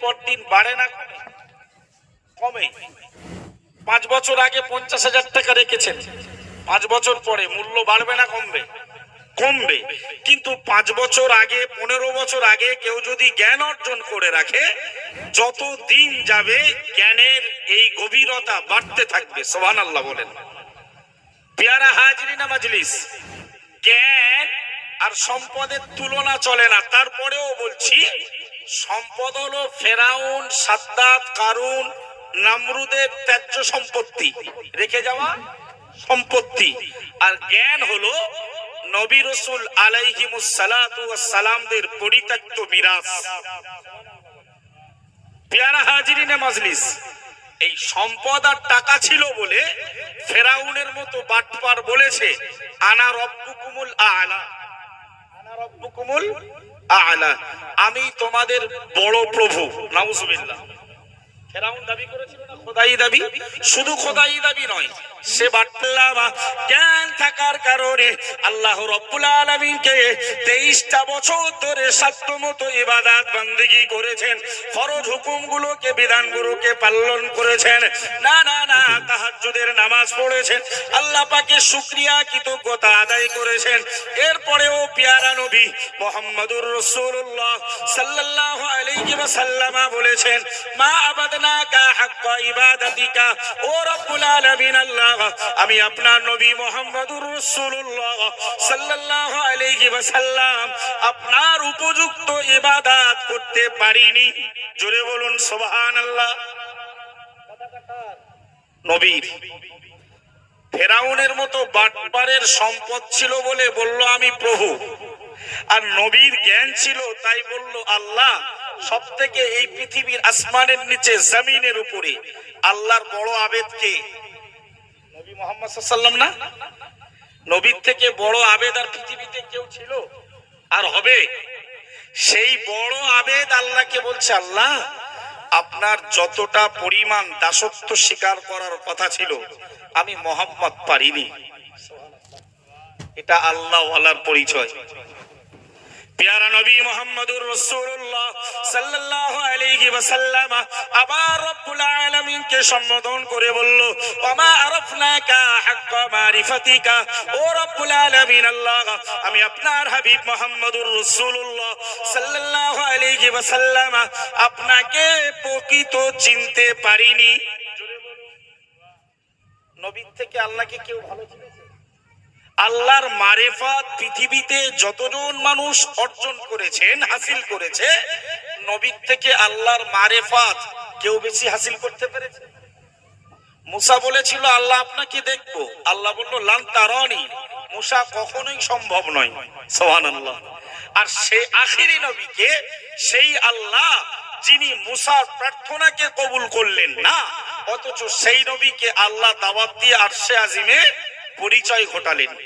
পর দিন বাড়ে না, কমে? পাঁচ বছর আগে পঞ্চাশ হাজার টাকা রেখেছেন। পাঁচ বছর পরে মূল্য বাড়বে না, কমবে। কমবে। কিন্তু পাঁচ বছর আগে, পনেরো বছর আগে কেউ যদি জ্ঞান অর্জন করে রাখে যত দিন যাবে জ্ঞানের এই গভীরতা বাড়তে থাকবে সোহান আল্লাহ বলেন। পেয়ারা হাজরিনা মাজলিস? জ্ঞান আর সম্পদের তুলনা চলে না, তারপরেও বলছি সম্পদ হলো ফেরাউন, সাদ্দাত, কারুন, নামরুদের ত্যায্য সম্পত্তি। রেখে যাওয়া সম্পত্তি। আর জ্ঞান হলো নবী রসুল সালামদের পরিত্যক্ত মিরাস পেয়ারা হাজিরিনে মাজলিস। এই সম্পদ আর টাকা ছিল বলে ফেরাউনের মতো বাটপার বলেছে, আনা রব্বুকুমুল আলা। আনা রব্বুকুমুল আলা আমি তোমাদের বড় প্রভু নাউজুবিল্লাহ। ফেরাউন দাবি করেছিল না? খোদাই দাবি? শুধু খোদাই দাবি নয়, সে জ্ঞান থাকার কারণে আল্লাহ রব্বুল আলামিনকে 23টা বছর ধরে ইবাদত করেছেন, ফরজ হুকুমগুলোকে, বিধানগুলোকে পালন করেছেন। না না না নামাজ পড়েছেন। আল্লাহ পাকে শুকরিয়া, কৃতজ্ঞতা আদায় করেছেন। এরপরেও পিয়ারা নবী মোহাম্মদুর রসুল্লাহ সাল্লাল্লাহু আলাইহি ওয়াসাল্লামা বলেছেন, মা আমি আপনার নবী আলাইহি ওয়াসাল্লাম, আপনার উপযুক্ত ইবাদত করতে পারিনি। জোরে বলুন, সুবহানাল্লাহ। নবীর, ফেরাউনের মতো বাটপারের সম্পদ ছিল বলে বলল আমি প্রভু। আর নবীর জ্ঞান ছিল, তাই বলল, আল্লাহ সব থেকে এই পৃথিবীর আসমানের নিচে জমিনের উপরে আল্লাহর বড় আবেদকে নবী মোহাম্মদ সাল্লাম না? নবীর থেকে বড় আবেদ আর পৃথিবীতে কেউ ছিল? আর হবে? সেই বড় আবেদ আল্লাহকে বলছে, আল্লাহ, আপনার যতটা পরিমাণ দাসত্ব স্বীকার করার কথা ছিল, আমি মোহাম্মদ পারিনি। এটা আল্লাহ পরিচয়। নবী মোহাম্মদুর আবার রব্বুল সম্বোধন করে বলল মারিফাতিকা? ও রব্বুল আল্লাহ, আমি আপনার হাবিব মোহাম্মদুর রাসূলুল্লাহ সাল্লাল্লাহু আলাইহি ওয়াসাল্লাম আপনাকে প্রকৃত চিনতে পারিনি। নবীর থেকে আল্লাহকে কেউ ভালো চিনেছে? আল্লাহর মারেফাত পৃথিবীতে যতজন মানুষ অর্জন করেছেন, হাসিল করেছে, নবীর থেকে আল্লাহর মারেফাত কেউ বেশি হাসিল করতে পেরেছে? মুসা বলেছিল, আল্লাহ আপনাকে দেখব। আল্লাহ বলল, লান তারনি। মুসা কখনোই সম্ভব নয়। সোহান আল্লাহ আর সে আখিরি নবীকে, সেই আল্লাহ যিনি মুসার প্রার্থনাকে কবুল করলেন না, অথচ সেই নবীকে আল্লাহ দাওয়াত দিয়ে আরশে আজিমে পরিচয় ঘটালেন।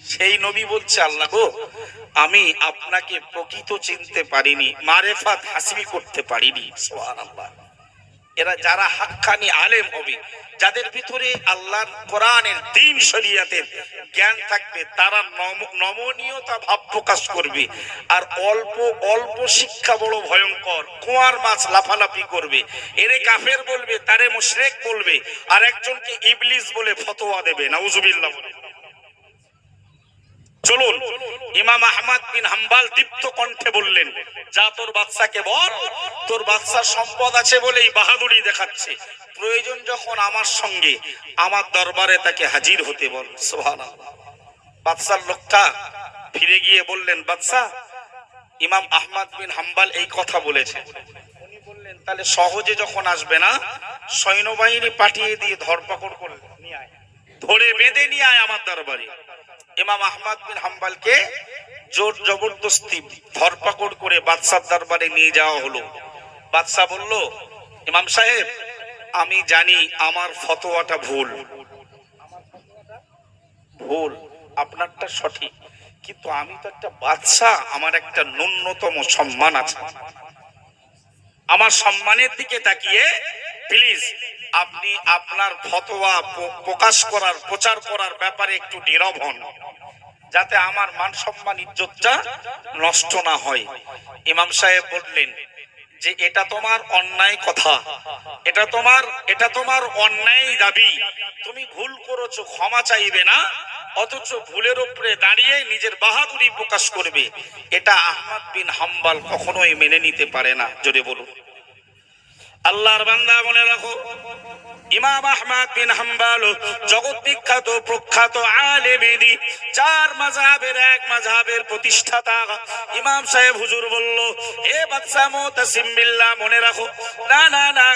সেই নবী বলছে, আল্লাহ গো, আমি আপনাকে প্রকৃত চিনতে পারিনি, মারেফাত হাসিল করতে পারিনি। সুবহানাল্লাহ। এরা যারা হাক্কানি আলেম হবে, যাদের ভিতরে আল্লাহর কোরআনের দিন শরিয়াতের জ্ঞান থাকবে, তারা নম- নমনীয়তা ভাব প্রকাশ করবে। আর অল্প অল্প শিক্ষা বড় ভয়ঙ্কর, কুয়ার মাছ লাফালাফি করবে। এরে কাফের বলবে, তারে মুশরেক বলবে, আর একজনকে ইবলিস বলে ফতোয়া দেবে, নাউজুবিল্লাহ বলে। চলুন, ইমাম আহমদ বিন হাম্বাল দীপ্ত কণ্ঠে বললেন, যা তোর বাচ্চাকে বল, তোর বাচ্চার সম্পদ আছে বলেই বাহাদুরি দেখাচ্ছে। প্রয়োজন যখন আমার সঙ্গে, আমার দরবারে তাকে হাজির হতে বল। বাদশার লোকটা ফিরে গিয়ে বললেন, বাদশা, ইমাম আহমদ বিন হাম্বাল এই কথা বলেছে। উনি বললেন, তাহলে সহজে যখন আসবে না, সৈন্যবাহিনী পাঠিয়ে দিয়ে ধরপাকড় করে নিয়ে আয়। ধরে বেঁধে নিয়ে আয় আমার দরবারে। ইমাম আহমদ বিন হাম্বালকে জোর জবরদস্তি ধরপাকড় করে বাদশার দরবারে নিয়ে যাওয়া হলো। বাদশাহ বলল, ইমাম সাহেব, আমি জানি আমার ফতোয়াটা ভুল। ভুল, আপনারটা সঠিক। কিন্তু আমি তো একটা বাদশাহ আমার একটা ন্যূনতম সম্মান আছে। আমার সম্মানের দিকে তাকিয়ে প্লিজ আপনি আপনার ফতোয়া প্রকাশ করার, প্রচার করার ব্যাপারে একটু নীরব হন, যাতে আমার মান সম্মান ইজ্জতটা নষ্ট না হয়। ইমাম সাহেব বললেন, যে এটা তোমার অন্যায় কথা। এটা তোমার এটা তোমার অন্যায় দাবি। তুমি ভুল করেছ, ক্ষমা চাইবে না, অথচ ভুলের উপরে দাঁড়িয়ে নিজের বাহাদুরি প্রকাশ করবে। এটা আহমদ বিন হাম্বাল কখনোই মেনে নিতে পারে না। জোরে বলুন। আল্লাহর বান্দা মনে রাখো। ইমাম আহমদ বিন হাম্বাল জগৎ বিখ্যাত প্রখ্যাত আলেমেদি, চার মাযহাবের এক মাযহাবের প্রতিষ্ঠাতা ইমাম সাহেব হুজুর বলল হে বাদশা মুতাসিম বিল্লাহ, মনে রাখো, না না না,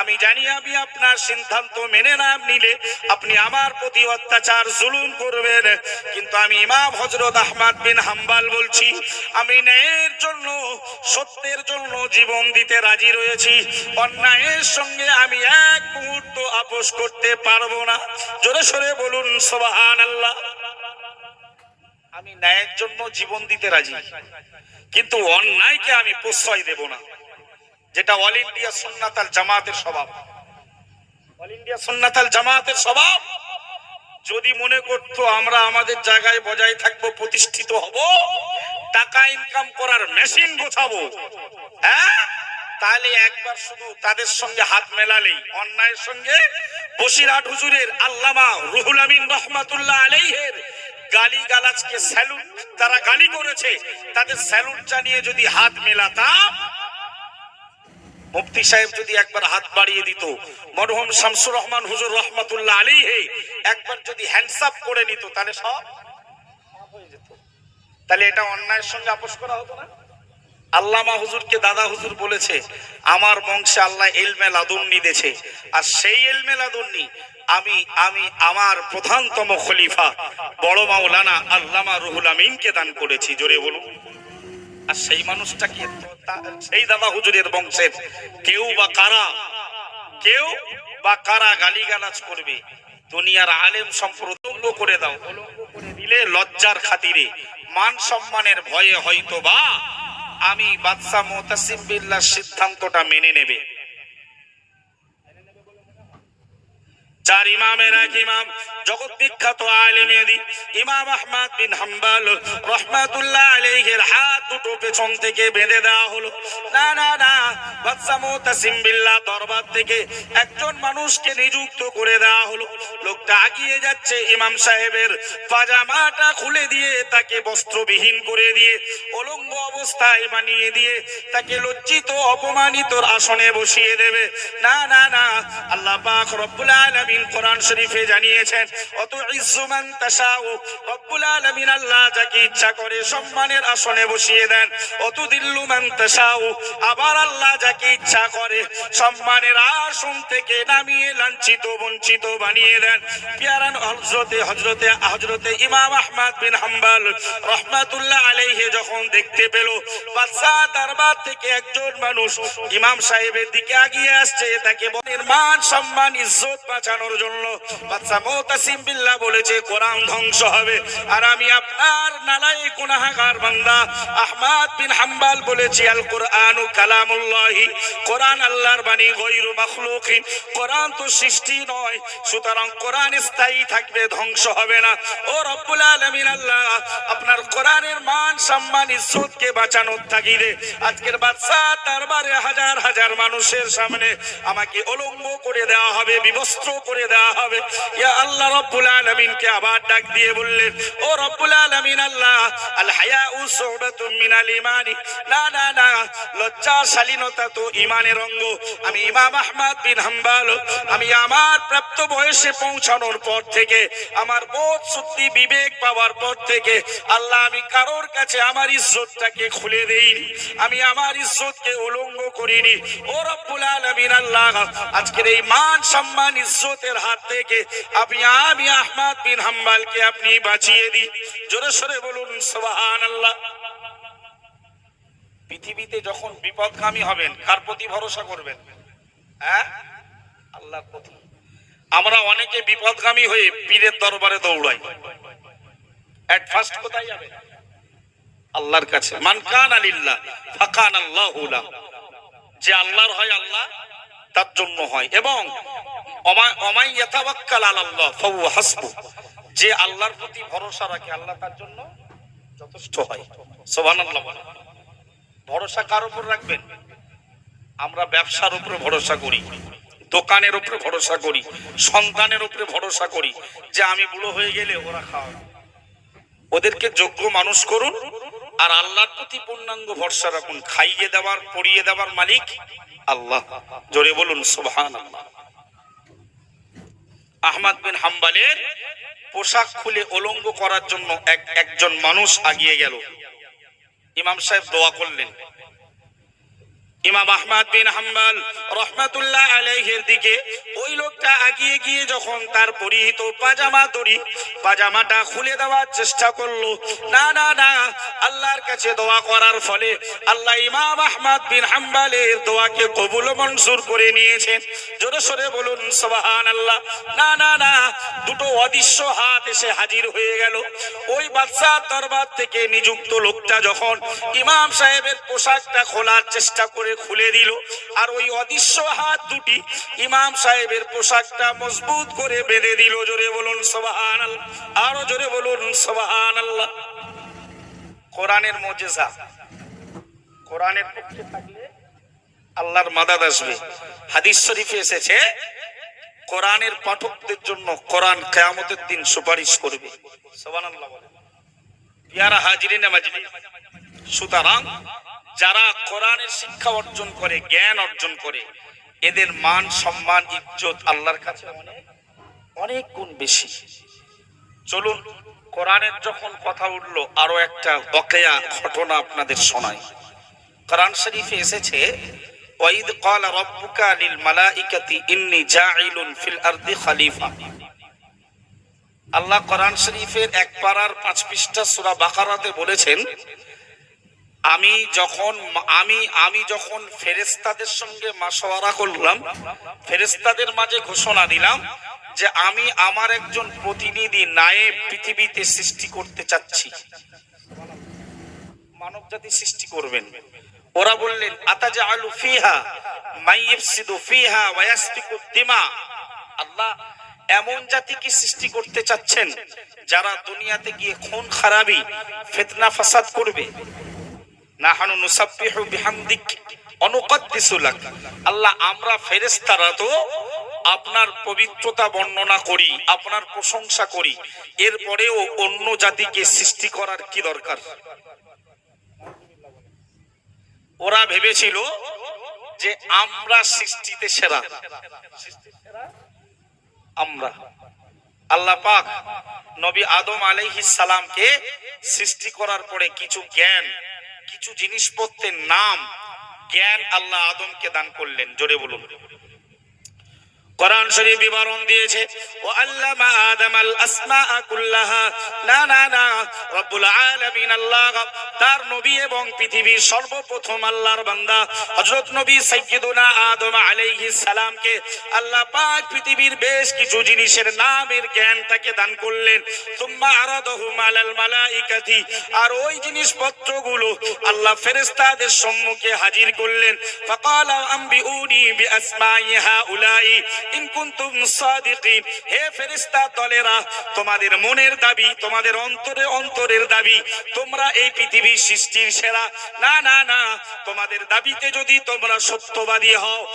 আমি জানি আমি আপনার সিদ্ধান্ত মেনে না, নিলে আপনি আমার প্রতি অত্যাচার, জুলুম করবেন। কিন্তু আমি ইমাম হজরত আহমদ বিন হাম্বাল বলছি, আমি ন্যায়ের জন্য, সত্যের জন্য জীবন দিতে রাজি রয়েছি। অন্যায়ের সঙ্গে আমি এক মুহূর্ত আপোষ করতে পারব না। জোরে সরে বলুন সোবাহান আল্লাহ আমি ন্যায়ের জন্য জীবন দিতে রাজি, কিন্তু অন্যায়কে আমি প্রশ্রয় দেব না। যেটা অল ইন্ডিয়া সুন্নাতাল জামাতের স্বভাব। অল ইন্ডিয়া সুন্নাতাল জামাতের স্বভাব। যদি মনে করতো আমরা আমাদের জায়গায় বজায় থাকব, প্রতিষ্ঠিত হব, টাকা ইনকাম করার মেশিন গোছাবো হ্যাঁ? তাহলে একবার শুধু তাদের সঙ্গে হাত মেলালেই, অন্যায়ের সঙ্গে বসিরহাট হুজুরের আল্লামা রুহুল আমিন রহমাতুল্লাহ আলাইহের গালি গালাজকে স্যালুট তারা গালি করেছে, তাদের স্যালুট জানিয়ে যদি হাত মেলাতাম, মুফতি সাহেব যদি একবার হাত বাড়িয়ে দিত, মরহুম শামসুর রহমান হুজুর রহমাতুল্লাহ আলী হে একবার যদি হ্যান্ডসাপ করে নিত, তাহলে সব হয়ে যেত। তাহলে এটা অন্যায়ের সঙ্গে আপোষ করা হতো না আল্লামা হুজুরকে দাদা হুজুর বলেছে, আমার বংশে আল্লাহ এলমে লাদুন্নি দিয়েছে আর সেই এলমে লাদুন্নি আমি আমি আমার প্রধানতম খলিফা, বড় মাওলানা আল্লামা রুহুল আমিনকে দান করেছি। জোরে বলুন। আর সেই মানুষটাকে তো তা- সেই দাদা হুজুরের বংশের। কেউ বা কারা? কেউ বা কারা গালিগালাজ করবে? দুনিয়ার আলেম সম্প্রদঙ্গ করে দাও। দিলে লজ্জার খাতিরে, মান সম্মানের ভয়ে হয়তো বা আমি বাদশাহ মোতাসিম বিল্লার সিদ্ধান্তটা মেনে নেবে। চার ইমামের এক ইমাম, জগৎ বিখ্যাত আলেমেদি ইমাম আহমদ বিন হাম্বাল, রহমাতুল্লাহ আলাইহির হাত দুটো পেছন থেকে বেঁধে দেওয়া হলো। না না না, বাদশা মুতাসিম বিল্লাহ দরবার থেকে একজন মানুষকে নিযুক্ত করে দেওয়া হলো। লোকটা আগিয়ে যাচ্ছে ইমাম সাহেবের পাজামাটা খুলে দিয়ে, তাকে বস্ত্রবিহীন করে দিয়ে, অলঙ্গ অবস্থায় বানিয়ে দিয়ে, তাকে লজ্জিত অপমানিত আসনে বসিয়ে দেবে। না না না, আল্লাহ পাক রব্বুল আলামিন কোরআন শরীফে জানিয়েছেন, অত ইজ্জুমান তাশাউ, রব্বুল আলামিন আল্লাহ যাকে ইচ্ছা করে সম্মানের আসনে বসিয়ে দেন। অত দিল্লু মান তাশাউ, আবার আল্লাহ যাকে ইচ্ছা করে সম্মানের আসন থেকে নামিয়ে লাঞ্ছিত, বঞ্চিত বানিয়ে দেন। পিয়ারান হজরতে হজরতে হজরতে ইমাম আহমদ বিন হাম্বাল রহমাতুল্লাহ আলাইহি যখন দেখতে পেল বাদশাহ দরবার থেকে একজন মানুষ ইমাম সাহেবের দিকে আগিয়ে আসছে, তাকে বনের মান সম্মান, ইজ্জত বাঁচানোর জন্য। বাদশাহ মুতাসিম বিল্লাহ বলেছে, কোরআন ধ্বংস হবে। আর আমি আপনার নালাই গুনাহগার বান্দা। আহমদ বিন হাম্বাল বলেছি আল কোরআন ও কালামুল্লাহি। কোরআন আল্লাহর বাণী গৈরু মাখলুকিন। কোরআন তো সৃষ্টি নয়, সুতরাং কোরআন স্থায়ী থাকবে, ধ্বংস হবে না। ও রব্বুল আলামিন আল্লাহ, আপনার কোরআনের মান, সম্মান, ইজ্জতকে বাঁচানোর তাগিদে আজকের বাদশাহ দরবারে হাজার হাজার মানুষের সামনে আমাকে অলঙ্গ করে দেওয়া হবে, বিবস্ত্র করে দেওয়া হবে। ইয়া আল্লাহ রব্বুল আলামিনকে আবার ডাক দিয়ে বললেন ও রব্বুল আলামিন আল্লাহ, আল হায়াউ সুবাতুম মিনাল ইমানি না না না তো ইমানের অঙ্গ। আমি ইমাম বিন হাম্বাল, আমি আমার প্রাপ্ত বয়সে পৌঁছানোর পর থেকে, আমার বোধ শুদ্ধি বিবেক পাওয়ার পর থেকে, আল্লাহ আমি কারোর কাছে আমার ইজ্জতটাকে খুলে দেইনি, আমি আমার ইজ্জতকে উলঙ্গ করিনি। ও রব্বুল আলামিন আল্লাহ, আজকের এই মান সম্মান ইজ্জতের হাত থেকে আপনি আমি আহমদ বিন হাম্বালকে আপনি বাঁচিয়ে দিন জোরে সরে বলুন, সুবহানাল্লাহ। পৃথিবীতে যখন বিপদগামী হবেন, কার প্রতি ভরসা করবেন? হ্যাঁ? আল্লাহর প্রতি। আমরা অনেকে বিপদগামী হয়ে পীরের দরবারে দৌড়াই। এট ফার্স্ট কোথায় যাবে? আল্লাহর কাছে। মান কান আলিল্লাহ ফাকান আল্লাহু লাহু। যে আল্লাহর হয় আল্লাহ, তার জন্য হয়। এবং যে আল্লাহর প্রতি ভরসা রাখে, আল্লাহ তার জন্য যথেষ্ট হয়। ভরসা কার উপর রাখবেন? আমরা ব্যবসার উপরে ভরসা করি, দোকানের উপরে ভরসা করি, সন্তানের উপরে ভরসা করি, যে আমি বুড়ো হয়ে গেলে ওরা খাওয়াবে। ওদেরকে যোগ্য মানুষ করুন, আর আল্লাহর প্রতি পূর্ণাঙ্গ ভরসা রাখুন। খাইয়ে দেওয়ার পরিয়ে দেওয়ার মালিক আল্লাহ। জোরে বলুন সুবহান আল্লাহ আহমদ বিন হাম্বালের পোশাক খুলে অলঙ্গ করার জন্য এক, একজন মানুষ আগিয়ে গেল। ইমাম সাহেব দোয়া করলেন। ইমাম আহমাদ বিন হাম্বাল রহমাতুল্লাহ আলাইহির দিকে ওই লোকটা আগিয়ে গিয়ে যখন তার পরিহিত পাজামা দড়ি, পাজামাটা খুলে দেওয়ার চেষ্টা করল, না না না, আল্লাহর কাছে দোয়া করার ফলে আল্লাহ ইমাম আহমাদ বিন হাম্বালের দোয়াকে কবুল মনসুর করে নিয়েছেন। জোরে সরে বলুন সুবহান আল্লাহ না না না, দুটো অদৃশ্য হাত এসে হাজির হয়ে গেল। ওই বাদশাহ দরবার থেকে নিযুক্ত লোকটা যখন ইমাম সাহেবের পোশাকটা খোলার চেষ্টা করে খুলে দিল। আর ওই অদৃশ্য হাত দুটি ইমাম সাহেবের পোশাকটা মজবুত করে বেঁধে দিল। জোরে বলুন সবাহান আরও জোরে বলুন সবাহান আল্লাহ কোরআনের মজেজা। কোরআনের পক্ষে থাকলে আল্লাহর মাদাদ আসবে। হাদিস শরীফে এসেছে, কোরআনের পাঠকদের জন্য কোরআন কেয়ামতের দিন সুপারিশ করবে। সুবহানাল্লাহ বলেন। ইয়ারা হাজিরিনে সুতরাং যারা কোরআনের শিক্ষা অর্জন করে, জ্ঞান অর্জন করে, এদের মান, সম্মান, ইজ্জত আল্লাহর কাছে অনেক অনেক গুণ বেশি। চলুন, কোরআনের যখন কথা উঠল, আরও একটা বকেয়া ঘটনা আপনাদের শোনাই। কোরআন শরীফে এসেছে, ওয়াইদ ক্বালা রাব্বুকা লিল মালাইকাতি ইন্নী জাইলুন ফিল আরদি খলিফা। আল্লাহ কোরআন শরীফের এক পারার পাঁচ পৃষ্ঠা সূরা বাকারাতে বলেছেন আমি যখন আমি আমি যখন ফেরেস্তাদের সঙ্গে মাসওয়ারা করলাম ফেরেস্তাদের মাঝে ঘোষণা দিলাম যে আমি আমার একজন প্রতিনিধি নায়েব পৃথিবীতে সৃষ্টি করতে চাচ্ছি। মানব জাতি সৃষ্টি করবেন। ওরা বললেন আতাজা আলু ফিহা মাইয়িফসিদু ফিহা ওয়ায়াসফিকু দিমা? আল্লাহ এমন জাতিকে সৃষ্টি করতে চাচ্ছেন যারা দুনিয়াতে গিয়ে খুন খারাপি, ফিতনা ফাসাদ করবে। নাহানু নুসাব্বিহু বিহামদিক অনুকদ্দিসু আল্লাহ, আমরা ফেরেশতারা তো আপনার পবিত্রতা বর্ণনা করি, আপনার প্রশংসা করি। এরপরেও অন্য জাতিকে সৃষ্টি করার কি দরকার? ওরা ভেবেছিল যে আমরা সৃষ্টিতে সেরা। আমরা। আল্লাহ পাক নবী আদম আলাইহিস সালামকে সৃষ্টি করার পরে কিছু জ্ঞান কিছু জিনিসপত্রের নাম জ্ঞান আল্লাহ আদমকে দান করলেন। জোরে বলুন। কোরআন শরীফ বিবরণ দিয়েছে, ও আল্লামা আদম আল আসমা কুল্লাহা। না না না, রব্বুল আলামিন আল্লাহ, তার নবী এবং পৃথিবীর সর্বপ্রথম আল্লাহর বান্দা। হযরত নবী সাইয়্যিদুনা আদম আলাইহিস সালামকে আল্লাহ পাক পৃথিবীর বেশ কিছু জিনিসের নামের জ্ঞান তাকে দান করলেন। সুম্মা আরাদাহু আলাল মালাইকাতি। আর ওই জিনিসপত্রগুলো আল্লাহ ফেরেশতাদের সম্মুখে হাজির করলেন। ফাকালা আম্বিউনি তোমাদের মনের দাবি, তোমাদের অন্তরে অন্তরের দাবি, তোমরা এই পৃথিবীর সৃষ্টির সেরা। না না না, তোমাদের দাবিতে যদি তোমরা সত্যবাদী হও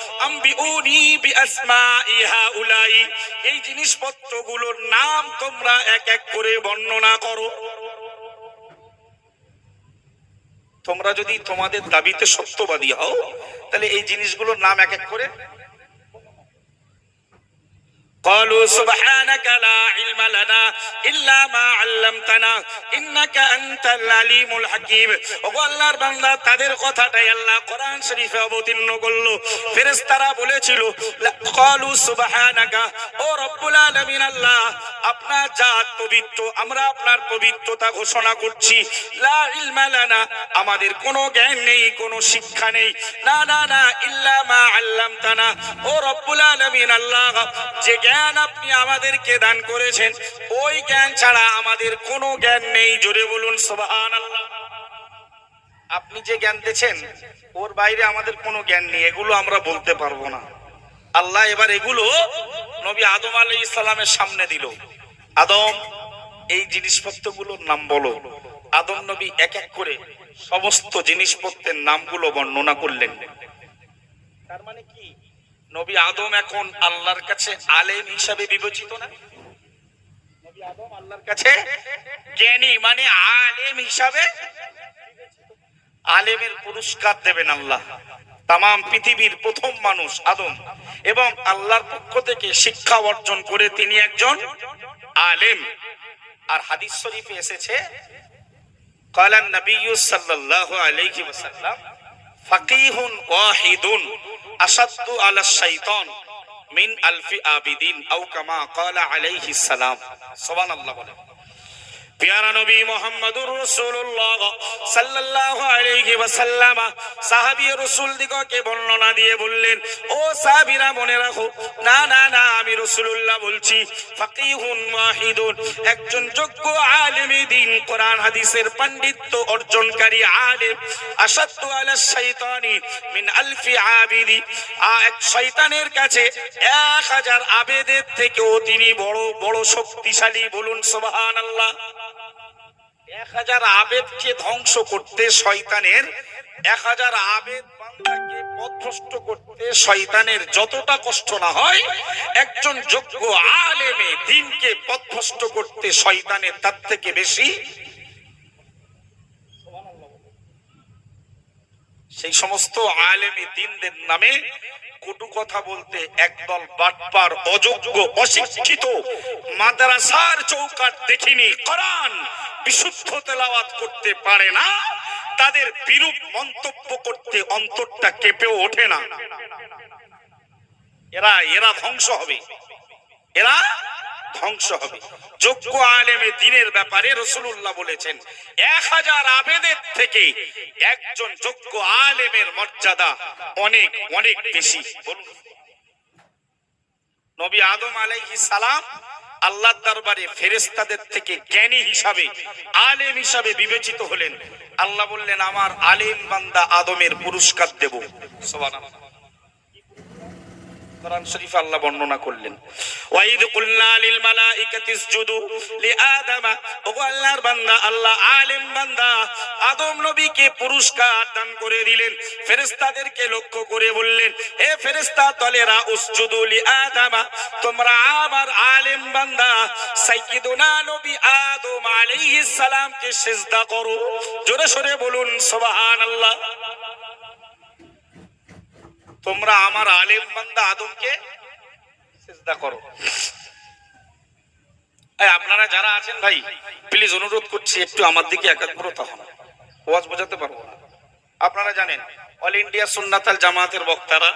হাউলাই। এই জিনিসপত্রগুলোর নাম তোমরা এক এক করে বর্ণনা করো। তোমরা যদি তোমাদের দাবিতে সত্যবাদী হও তাহলে এই জিনিসগুলোর নাম এক এক করে قالوا سبحانك لا علم لنا إلا ما علمتنا إنك أنت العليم الحكيم ওগো আল্লাহর বান্দা তাদের কথাটাই আল্লাহ কোরআন শরীফে অবতীর্ণ করলো ফেরেশতারা বলেছিল লা- قالوا سبحانك ও রব্বুল আলামিন আল্লাহ আপনার জাত পবিত্র আমরা আপনার পবিত্রতা ঘোষণা করছি লা ইলমা লানা আমাদের কোনো জ্ঞান নেই কোনো শিক্ষা নেই না না না ইল্লা মা আল্লামতানা ও রব্বুল আলামিন আল্লাহ যে জ্ঞান আপনি আমাদেরকে দান করেছেন, ওই জ্ঞান ছাড়া আমাদের কোনো জ্ঞান নেই। জোরে বলুন আপনি যে জ্ঞান দিয়েছেন, ওর বাইরে আমাদের কোনো জ্ঞান নেই, এগুলো আমরা বলতে পারব না। আল্লাহ এবার এগুলো নবী আদম আলাই ইসলামের সামনে দিল। আদম, এই জিনিসপত্রগুলোর নাম বলো। আদম নবী এক এক করে সমস্ত জিনিসপত্রের নামগুলো বর্ণনা করলেন। তার মানে কি? নবী আদম এখন আল্লাহর কাছে আলেম হিসাবে বিবেচিত না? নবী আদম আল্লাহর কাছে জ্ঞানী মানে আলেম হিসাবে আলেমের পুরস্কার দেবেন আল্লাহ। তাম পৃথিবীর প্রথম মানুষ আদম এবং আল্লাহর পক্ষ থেকে শিক্ষা অর্জন করে তিনি একজন আলেম। আর হাদিস শরীফে এসেছে, কালান নবী সাল্লাল্লাহু আলাইহি ওয়াসাল্লাম ফাকিহুন ওয়াহিদুন। আসাদু আলা শাইতান মিন আলফি আবিদিন আও কামা ক্বালা আলাইহিস সালাম। সুবহানাল্লাহ বলেন প্যারা নবী মোহাম্মদুর রাসূলুল্লাহ সাল্লাল্লাহু আলাইহি ওয়াসাল্লাম সাহাবী রাসূল দিগকে বর্ণনা দিয়ে বললেন, ও সাহাবীরা মনে রাখো, না না না, আমি রাসূলুল্লাহ বলছি, ফাকিহুন ওয়াহিদুন, একজন যোগ্য আলেমে দিন, কোরআন, হাদিসের পাণ্ডিত্য অর্জনকারী আলেম আসাদু আলা শাইতানি মিন আলফি আবিদি। এক শয়তানের কাছে এক হাজার আবেদের থেকেও তিনি বড় বড় শক্তিশালী বলুন, সুবহানাল্লাহ। এক হাজার আবেদকে ধ্বংস করতে শয়তানের এক হাজার আবেদ বান্দাকে পথভ্রষ্ট করতে শয়তানের যতটা কষ্ট না হয়, একজন যোগ্য আলেমে দিনকে পথভ্রষ্ট করতে শয়তানের তার থেকে বেশি সেই সমস্ত আলেমে দিনদের নামে কটু কথা বলতে একদল বাটপার অযোগ্য, অশিক্ষিত, মাদ্রাসার চৌকাট দেখিনি, কোরআন বিশুদ্ধ তেলাওয়াত করতে পারে না, তাদের বিরূপ মন্তব্য করতে অন্তরটা কেঁপেও ওঠে না। এরা এরা ধ্বংস হবে। এরা ধ্বংস হবে। যোগ্য আলেমে দিনের ব্যাপারে রসুল্লাহ বলেছেন, এক হাজার আবেদের থেকে একজন যোগ্য আলেমের মর্যাদা অনেক অনেক বেশি। বলুন। নবী আদম আলাইহিস সালাম আল্লাহর দরবারে ফেরেশতাদের থেকে জ্ঞানী হিসাবে, আলেম হিসাবে বিবেচিত হলেন। আল্লাহ বললেন, আমার আলেম বান্দা আদমের পুরস্কার দেব। সুবহানাল্লাহ। কোরআন শরীফ আল্লাহ বর্ণনা করলেন। ওয়াইদ কুলনা লিল মালাইকাতি ইসজুদু লিআদম ও আল্লাহর বান্দা, আল্লাহ আলেম বান্দা, আদম নবীকে পুরস্কার দান করে দিলেন, ফেরেশতাদেরকে লক্ষ্য করে বললেন হে ফেরেশতা দলেরা উসজুদু লিআদম তোমরা আমার আলেম বান্দা, সাইয়্যিদুনা নবী আদম আলাইহিস সালামকে সিজদা করো। জোরে সরে বলুন, সুবহানাল্লাহ। তোমরা আমার আলেম বান্দা আদমকে চেষ্টা করো। আপনারা যারা আছেন ভাই প্লিজ অনুরোধ করছি একটু আমার দিকে একাগ্রতা হন। ওয়াজ বোঝাতে পারব না। আপনারা জানেন, অল ইন্ডিয়া সুন্নাতাল জামাতের বক্তারা